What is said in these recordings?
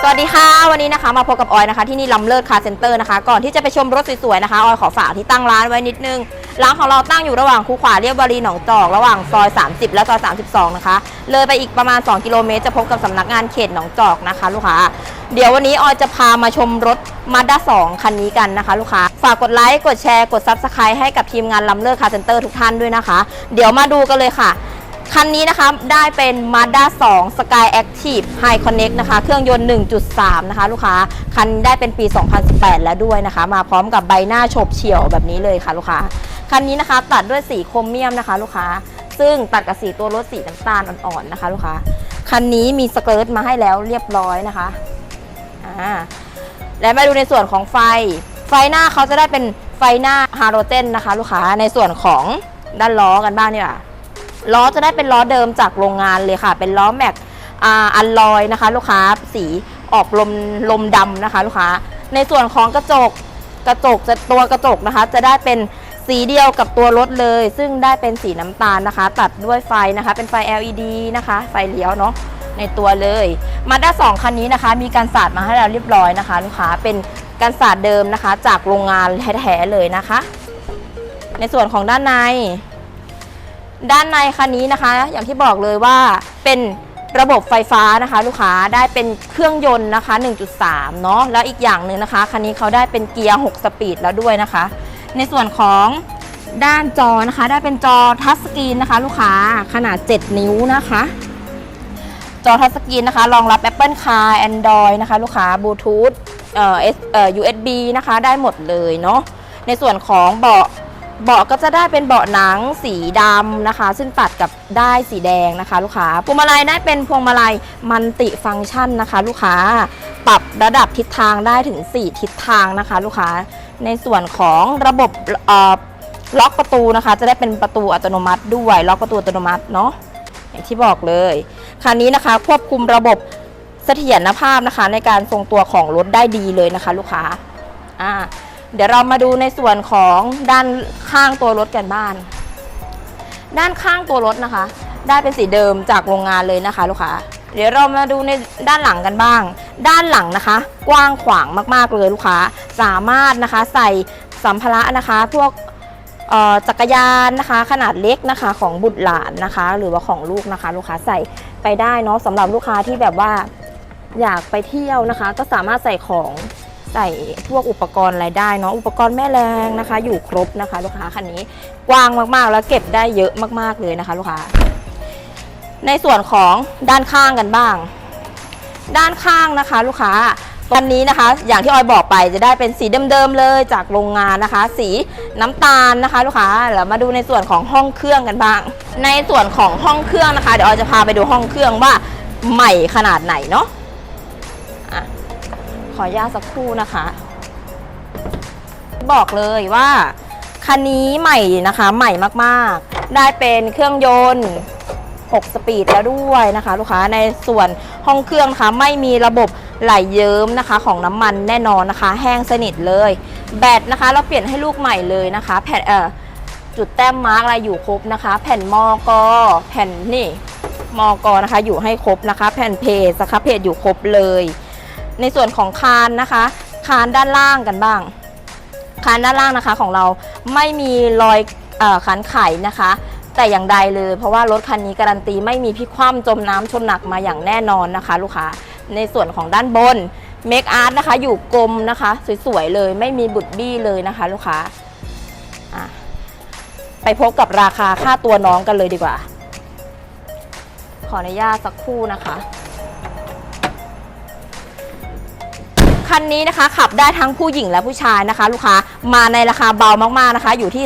สวัสดีค่ะ วันนี้นะคะมาพบกับออยนะคะที่นี่ลำเลิศคาร์เซ็นเตอร์นะคะ ก่อนที่จะไปชมรถสวยๆนะคะออยขอฝากที่ตั้งร้านไว้นิดนึง ร้านของเราตั้งอยู่ระหว่างคูขวาเรียบวารีหนองจอก ระหว่างซอย 30 และซอย 32 นะคะ เลยไปอีกประมาณ 2 กิโลเมตร จะพบกับสำนักงานเขตหนองจอกนะคะ ลูกค้า เดี๋ยววันนี้ออยจะพามาชมรถมาด้า2คันนี้กันนะคะ ลูกค้า ฝากกดไลค์ กดแชร์ กด Subscribe ให้กับทีมงานลำเลิศคาร์เซ็นเตอร์ทุกท่านด้วยนะคะ เดี๋ยวมาดูกันเลยค่ะ คันนี้นะคะได้เป็น Mazda 2 Sky Active High Connect นะคะ เครื่องยนต์ 1.3 นะคะ ลูกค้า คันได้เป็นปี 2018 แล้วด้วยนะคะ มาพร้อมกับใบหน้าฉบเฉี่ยวแบบนี้เลยค่ะลูกค้า คันนี้นะคะตัดด้วยสีโครเมียมนะคะ ลูกค้า ซึ่งตัดกับสีตัวรถสีน้ำตาลอ่อนๆนะคะ ลูกค้า คันนี้มีสเกิร์ตมาให้แล้วเรียบร้อยนะคะ อ่า และมาดูในส่วนของไฟ ไฟหน้าเขาจะได้เป็นไฟหน้าฮาโลเจนนะคะ ลูกค้า ในส่วนของด้านล้อกันบ้างเนี่ย ล้อจะได้เป็นล้อเดิมจากโรงงานเลยค่ะ เป็นล้อแม็กอ่าอัลลอยนะคะ ลูกค้าสีออกลมลมดำนะคะ ลูกค้า ในส่วนของกระจกกระจกจะตัวกระจกนะคะ จะได้เป็นสีเดียวกับตัวรถเลย ซึ่งได้เป็นสีน้ำตาลนะคะ ตัดด้วยไฟนะคะ เป็นไฟ LED นะคะ ไฟเลี้ยวเนาะในตัวเลยมาด้าสองคันนี้นะคะ มีการสาดมาให้เราเรียบร้อยนะคะ ลูกค้าเป็นการสาดเดิมนะคะ จากโรงงานแท้ๆเลยนะคะ ในส่วนของด้านใน ด้านในคันนี้นะคะ อย่างที่บอกเลยว่าเป็นระบบไฟฟ้านะคะ ลูกค้าได้เป็นเครื่องยนต์นะคะ 1.3 เนาะแล้วอีกอย่างหนึ่งนะคะคันนี้เขาได้เป็นเกียร์ 6 สปีดแล้วด้วยนะคะ ในส่วนของด้านจอนะคะ ได้เป็นจอทัชสกรีนนะคะ ลูกค้าขนาด 7 นิ้วนะคะ จอทัชสกรีนนะคะ รองรับ Apple Car Android นะคะ ลูกค้าบลูทูธเอ่อ S เอ่อ USB นะคะ ได้หมดเลยเนาะในส่วนของเบาะ เบาะก็จะได้เป็นเบาะหนังสีดำนะคะ ซึ่งตัดกับได้สีแดงนะคะ ลูกค้าพวงมาลัยได้เป็นพวงมาลัยมันติฟังก์ชันนะคะ ลูกค้าปรับระดับทิศทางได้ถึง 4 ทิศทางนะคะ ลูกค้าในส่วนของระบบล็อกประตูนะคะ จะได้เป็นประตูอัตโนมัติด้วยล็อกประตูอัตโนมัติเนาะอย่างที่บอกเลยคันนี้นะคะควบคุมระบบเสถียรภาพนะคะ ในการทรงตัวของรถได้ดีเลยนะคะ ลูกค้าอ่า เดี๋ยวเรามาดูในส่วนของด้านข้างตัวรถกันบ้างด้านข้างตัวรถนะคะ ได้เป็นสีเดิมจากโรงงานเลยนะคะ ลูกค้าเดี๋ยวเรามาดูในด้านหลังกันบ้าง ด้านหลังนะคะ กว้างขวางมากๆเลยลูกค้า สามารถนะคะใส่สัมภาระนะคะ พวกจักรยานนะคะ ขนาดเล็กนะคะของบุตรหลานนะคะ หรือว่าของลูกนะคะ ลูกค้าใส่ไปได้เนาะสำหรับลูกค้าที่แบบว่าอยากไปเที่ยวนะคะ ก็สามารถใส่ของ ใส่พวกอุปกรณ์อะไรได้เนาะอุปกรณ์แม่แรงนะคะ อยู่ครบนะคะ ลูกค้าคันนี้กว้างมากๆ แล้วเก็บได้เยอะมากๆเลยนะคะ ลูกค้า ในส่วนของด้านข้างกันบ้าง ด้านข้างนะคะ ลูกค้าตอนนี้นะคะ อย่างที่ออยบอกไปจะได้เป็นสีเดิมๆเลยจากโรงงานนะคะ สีน้ำตาลนะคะ ลูกค้าแล้วมาดูในส่วนของห้องเครื่องกันบ้าง ในส่วนของห้องเครื่องนะคะ เดี๋ยวออยจะพาไปดูห้องเครื่องว่าใหม่ขนาดไหนเนาะ ออนุญาตสักครู่นะคะ บอกเลยว่า คันนี้ใหม่นะคะ ใหม่มากๆ ได้เป็นเครื่องยนต์ 6 สปีดแล้วด้วยนะคะ ลูกค้าในส่วนห้องเครื่องนะคะไม่มีระบบไหลเยิ้มนะคะ ของน้ำมันแน่นอนนะคะ แห้งสนิทเลย แบตนะคะ เราเปลี่ยนให้ลูกใหม่เลยนะคะแผ่นเอ่อจุดแต้มมาร์กอะไรอยู่ครบนะคะ แผ่นมอกอแผ่นนี่มอกอนะคะ อยู่ให้ครบนะคะ แผ่นเพจสครับเพจอยู่ครบเลย ในส่วนของคานนะคะ คานด้านล่างกันบ้าง คานด้านล่างนะคะของเราไม่มีรอยออขันไขนะคะ แต่อย่างใดเลย เพราะว่ารถคันนี้การันตีไม่มีพิคว่ำจมน้ำชนหนักมาอย่างแน่นอนนะคะ ลูกค้าในส่วนของด้านบนเมคอาร์ตนะคะอยู่กลมนะคะ สวยๆเลยไม่มีบุดบี้เลยนะคะ ลูกค้าไปพบกับราคาค่าตัวน้องกันเลยดีกว่า ขออนุญาตสักครู่นะคะ คันนี้นะคะขับได้ทั้งผู้หญิงและผู้ชายนะคะ ลูกค้ามาในราคาเบามากๆนะคะ อยู่ที่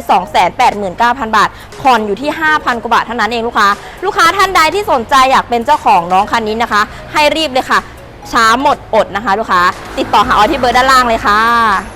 289,000 บาท ผ่อนอยู่ที่ 5,000 กว่าบาทเท่านั้นเองลูกค้า ลูกค้าท่านใดที่สนใจอยากเป็นเจ้าของน้องคันนี้นะคะ ให้รีบเลยค่ะ ช้าหมดอดนะคะ ลูกค้า ติดต่อหาออยที่เบอร์ด้านล่างเลยค่ะ